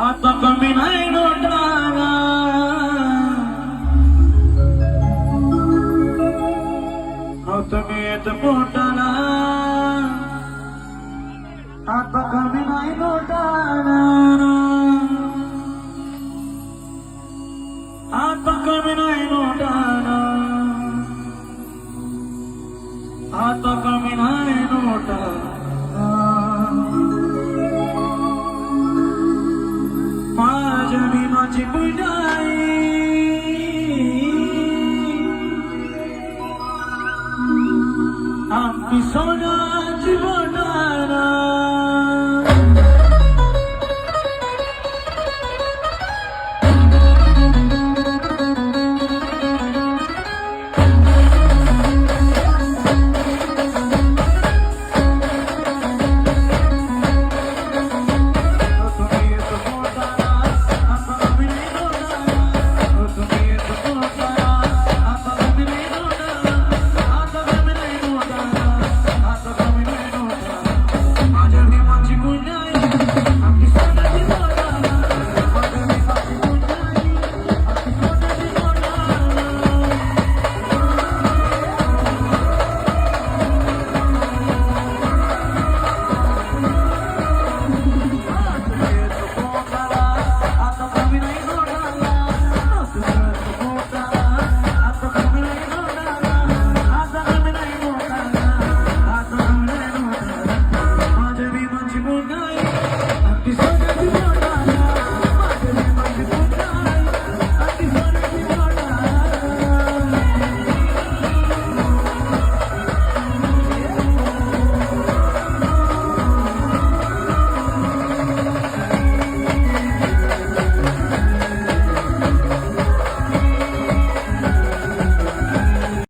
आता कमी नाही नोटाना तुम्ही येत पोटाला आता कमी नाही नोटाना आता कमी नाही नोटाना आता कमी যাবি মাঝে বুঝাই আমি সোনা জীবন night.